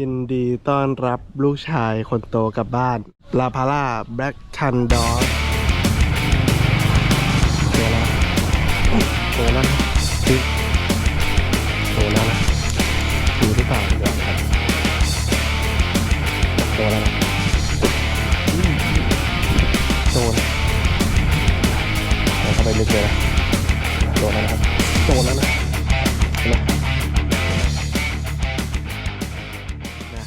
ยินดีต้อนรับลูกชายคนโตกลับบ้าน ลาพาร่าแบล็กชันดอสโตแล้วโตแล้วนะจิ๊บโตแล้วนะถือหรือเปล่าเดี๋ยวครับโตแล้วนะโตนะเข้าไปลึกเลยนะโตแล้วนะครับโตแล้วนะ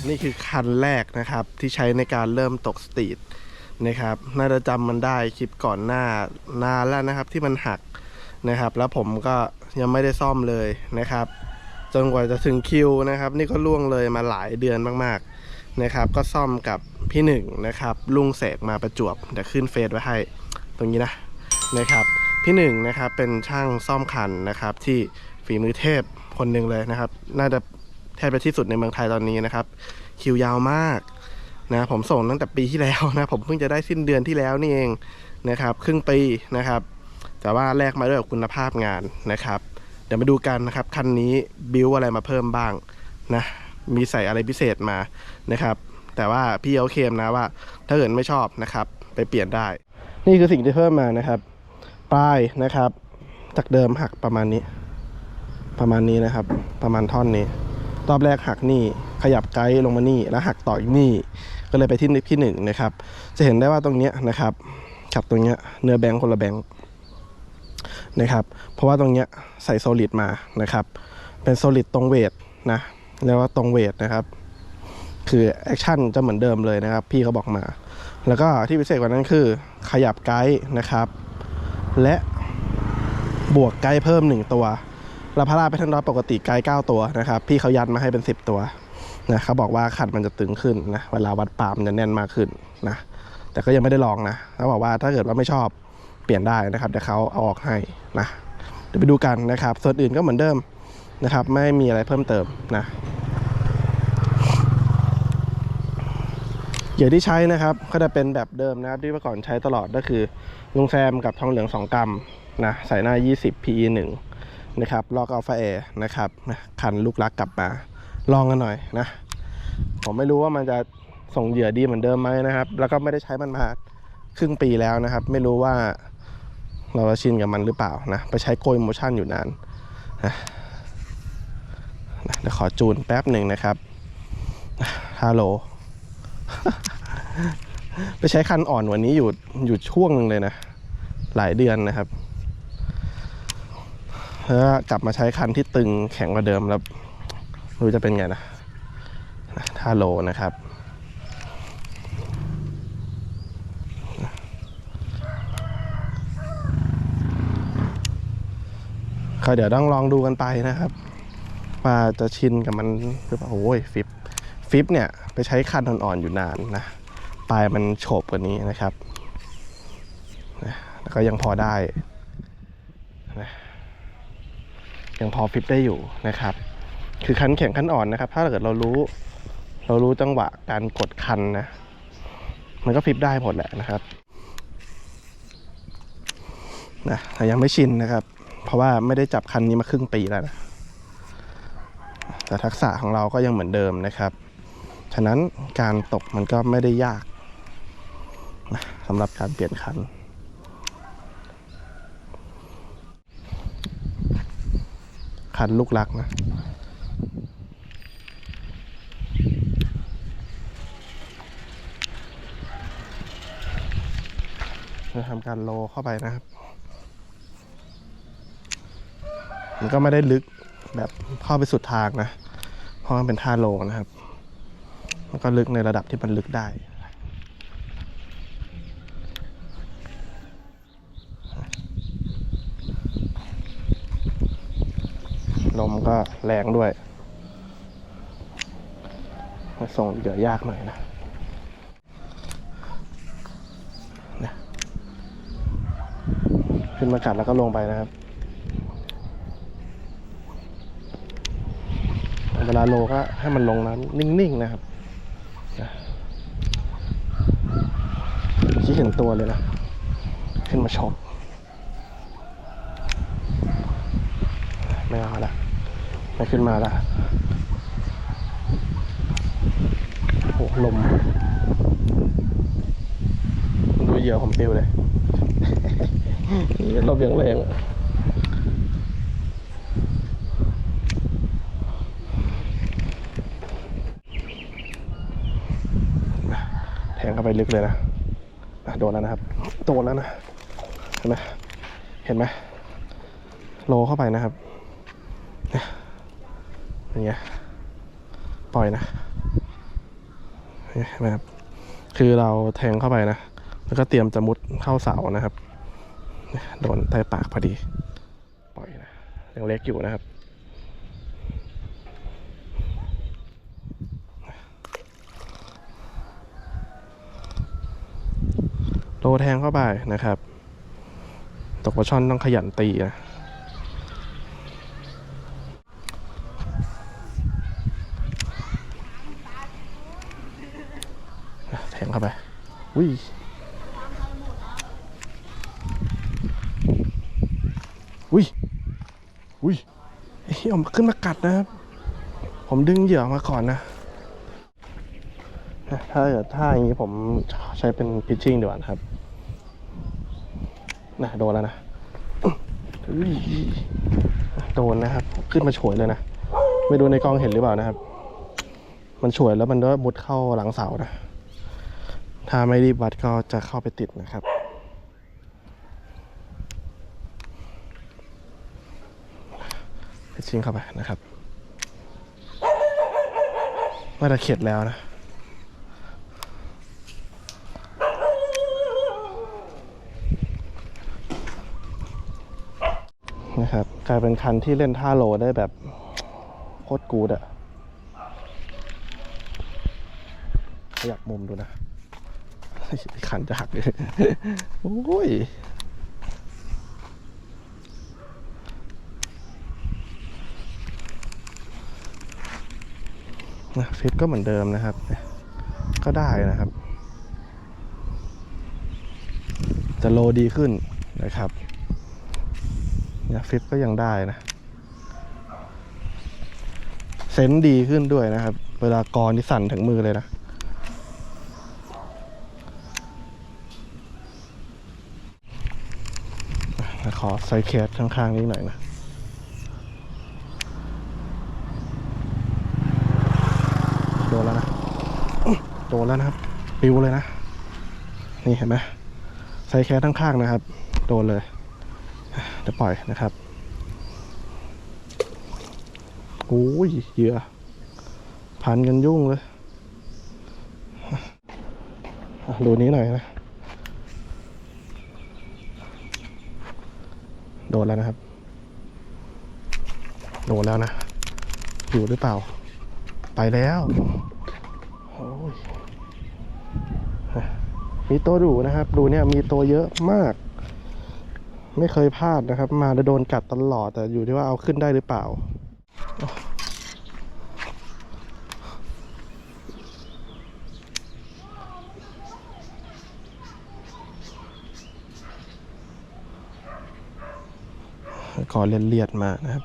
นี่คือคันแรกนะครับ ที่ใช้ในการเริ่มตกสตรีทนะครับ น่าจะจำมันได้คลิปก่อนหน้านานแล้วนะครับที่มันหักนะครับ แล้วผมก็ยังไม่ได้ซ่อมเลยนะครับ จนกว่าจะถึงคิวนะครับ นี่ก็ล่วงเลยมาหลายเดือนมากๆนะครับ ก็ซ่อมกับพี่หนึ่งนะครับ ลุงเสกมาประจวบเดี๋ยวขึ้นเฟซไว้ให้ตรงนี้นะนะครับ พี่หนึ่งนะครับเป็นช่างซ่อมคันนะครับที่ฝีมือเทพคนหนึ่งเลยนะครับ น่าจะ แทบจะที่สุดในเมืองไทยตอนนี้นะครับ คิวยาวมากนะผมส่งตั้งแต่ปีที่แล้วนะผมเพิ่งจะได้สิ้นเดือนที่แล้วนี่เองนะครับ ครึ่งปีนะครับ แต่ว่าแลกมาด้วยคุณภาพงานนะครับ เดี๋ยวมาดูกันนะครับคันนี้บิวอะไรมาเพิ่มบ้างนะมีใส่อะไรพิเศษมานะครับ แต่ว่าพี่เขาเคมนะว่า ถ้าเกิดไม่ชอบนะครับ ไปเปลี่ยนได้ นี่คือสิ่งที่เพิ่มมานะครับ ป้ายนะครับ จากเดิมหักประมาณนี้ ประมาณนี้นะครับ ประมาณท่อนนี้ รอบแรกหักนี่ ขยับไกด์ลงมานี่ แล้วหักต่ออีกนี่ ก็เลยไปที่ที่หนึ่งนะครับ จะเห็นได้ว่าตรงเนี้ยนะครับกับตรงเนี้ยเนื้อแบงค์คนละแบงค์นะครับ เพราะว่าตรงเนี้ยใส่โซลิดมานะครับ เป็นโซลิดตรงเวทนะเรียกว่าตรงเวทนะครับ คือแอคชั่นจะเหมือนเดิมเลยนะครับ พี่เขาบอกมา แล้วก็ที่พิเศษกว่านั้นคือ ขยับไกด์นะครับ และบวกไกด์เพิ่มหนึ่งตัว ลาพาราไปทันดอปกติไกด์9ตัวนะครับ พี่เขายัดมาให้เป็น 10 ตัวนะเขาบอกว่าขัดมันจะตึงขึ้นนะเวลาวัดปามจะแน่นมากขึ้นนะแต่ก็ยังไม่ได้ลองนะเขาบอกว่าถ้าเกิดว่าไม่ชอบเปลี่ยนได้นะครับเดี๋ยวเขาเอาออกให้นะเดี๋ยวไปดูกันนะครับ ส่วนอื่นก็เหมือนเดิมนะครับ ไม่มีอะไรเพิ่มเติมนะเหยื่อที่ใช้นะครับก็จะเป็นแบบเดิมนะครับที่เมื่อก่อนใช้ตลอดก็คือลุงแซมกับทองเหลือง 2 กรัมนะใส่หน้า 20 PE 1 นะครับลอกอัลฟาแอร์นะครับคันลูกรักกลับมา ลองกันหน่อยนะ ผมไม่รู้ว่ามันจะส่งเหยื่อดีเหมือนเดิมไหมนะครับ แล้วก็ไม่ได้ใช้มันมาครึ่งปีแล้วนะครับ ไม่รู้ว่าเราจะชินกับมันหรือเปล่านะ ไปใช้โกยโมชั่นอยู่นานนะเดี๋ยวขอจูนแป๊บหนึ่งนะครับฮัลโหล ไปใช้คันอ่อนวันนี้อยู่อยู่ช่วงหนึ่งเลยนะ หลายเดือนนะครับ แล้วกลับมาใช้คันที่ตึงแข็งกว่าเดิมแล้วรู้จะเป็นไงนะท่าโลนะครับ ก็เดี๋ยวต้องลองดูกันไปนะครับ ว่าจะชินกับมันหรือเปล่าโอ้ยฟิปฟิปเนี่ยไปใช้คันอ่อนๆอยู่นานนะปลายมันโฉบกว่านี้นะครับ แล้วก็ยังพอได้ ยังพอฟิตได้อยู่นะครับ คือคันแข็งคันอ่อนนะครับ ถ้าเกิดเรารู้ เรารู้จังหวะการกดคันนะ มันก็ฟิปได้หมดแหละนะครับนะแต่ยังไม่ชินนะครับ เพราะว่าไม่ได้จับคันนี้มาครึ่งปีแล้วนะแต่ทักษะของเราก็ยังเหมือนเดิมนะครับ ฉะนั้นการตกมันก็ไม่ได้ยากนะสำหรับการเปลี่ยนคัน คันลูกรักนะจะทำการโลเข้าไปนะครับ มันก็ไม่ได้ลึกแบบเข้าไปสุดทางนะ เพราะมันเป็นท่าโลนะครับ มันก็ลึกในระดับที่มันลึกได้ ลมก็แรงด้วยส่งเหยื่อยากหน่อยนะนะ ขึ้นมากัดแล้วก็ลงไปนะครับ เวลาโลก็ให้มันลงน้ำนิ่งๆนะครับนะที่เห็นตัวเลยนะ ขึ้นมาชกไม่เอละ ไม่ขึ้นมาละลมดูเหยื่อผมปิวเลยลมอย่างแรงอะแทงเข้าไปลึกเลยนะอะโดนแล้วนะครับ โดนแล้วนะ เห็นไหมเห็นไหมโลเข้าไปนะครับเนี่ย เป็นไงปล่อยนะเห็นไหมครับคือเราแทงเข้าไปนะ แล้วก็เตรียมจะมุดเข้าเสานะครับ โดนใต้ปากพอดี ปล่อยนะยังเล็กอยู่นะครับโลแทงเข้าไปนะครับ ตกปลาช่อนต้องขยันตีนะ แทงเข้าไป อุ้ยอุ้ยอุ้ยเฮ้ยออกมาขึ้นมากัดนะครับ ผมดึงเหยื่อมาก่อนนะ ถ้าเกิดถ้าอย่างนี้ผมใช้เป็นพิชชิ่งดีกว่านะครับนะโดนแล้วนะโดนนะครับ ขึ้นมาโฉวยเลยนะ ไม่รู้ในกล้องเห็นหรือเปล่านะครับ มันโฉวยแล้วมันก็มุดเข้าหลังเสานะ ถ้าไม่รีบวัดก็จะเข้าไปติดนะครับ ชิงเข้าไปนะครับว่าจะเข็ดแล้วนะนะครับกลายเป็นคันที่เล่นท่าโลได้แบบโคตรกูดอะขยับมุมดูนะ คันจะหักเลยโอ้ยนะฟิตก็เหมือนเดิมนะครับ ก็ได้นะครับ จะโลดีขึ้นนะครับเนี่ยฟิปก็ยังได้นะ เซนดีขึ้นด้วยนะครับ เวลากรนี่สั่นถึงมือเลยนะ ขอใส่แคสข้างๆนี้หน่อยนะโดนแล้วนะโดนแล้วนะครับปิวเลยนะ นี่เห็นไหมใส่แคสข้างๆนะครับ โดนเลยเดี๋ยวปล่อยนะครับโอ้ยเหยื่อพันกันยุ่งเลยอะดูนี้หน่อยนะ ดนแล้วนะครับ โดนแล้วนะ อยู่หรือเปล่า ไปแล้วโอ้ยมีตัวดูนะครับ ดูเนี่ยมีตัวเยอะมาก ไม่เคยพลาดนะครับ มาแล้วโดนกัดตลอดแต่อยู่ที่ว่าเอาขึ้นได้หรือเปล่า คอเลียนเลียดๆมานะครับ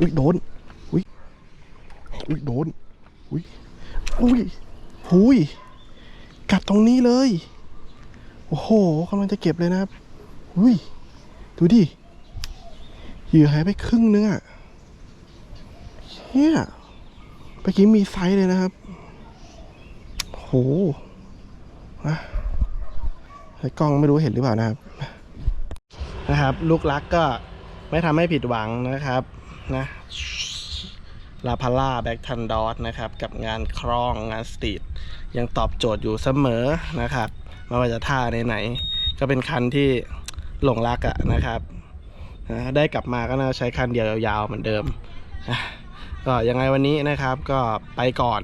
อุ้ยโดนอุ้ยอุ้ยโดนอุ้ยอุ้ยหุยกัดตรงนี้เลย โอ้โหกำลังจะเก็บเลยนะครับอุ้ยดูดิเหยื่อหายไปครึ่งนึงอะ่ะเฮียเมื่อกี้มีไซส์เลยนะครับ โหนะไอ้กล้องไม่รู้เห็นหรือเปล่านะครับ นะครับ ลูกรักก็ไม่ทำให้ผิดหวังนะครับนะลาพาร่าแบ็กทันดอสนะครับ กับงานครองงานสตรีทยังตอบโจทย์อยู่เสมอนะครับไม่ว่าจะท่าไหนๆก็เป็นคันที่หลงรักอะนะครับนะได้กลับมาก็น่าใช้คันเดียวยาวๆเหมือนเดิมนะก็ยังไงวันนี้นะครับก็ไปก่อน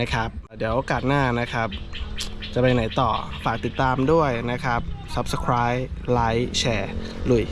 นะครับ เดี๋ยวโอกาสหน้านะครับ จะไปไหนต่อฝากติดตามด้วยนะครับ Subscribe ไลค์แชร์ลุย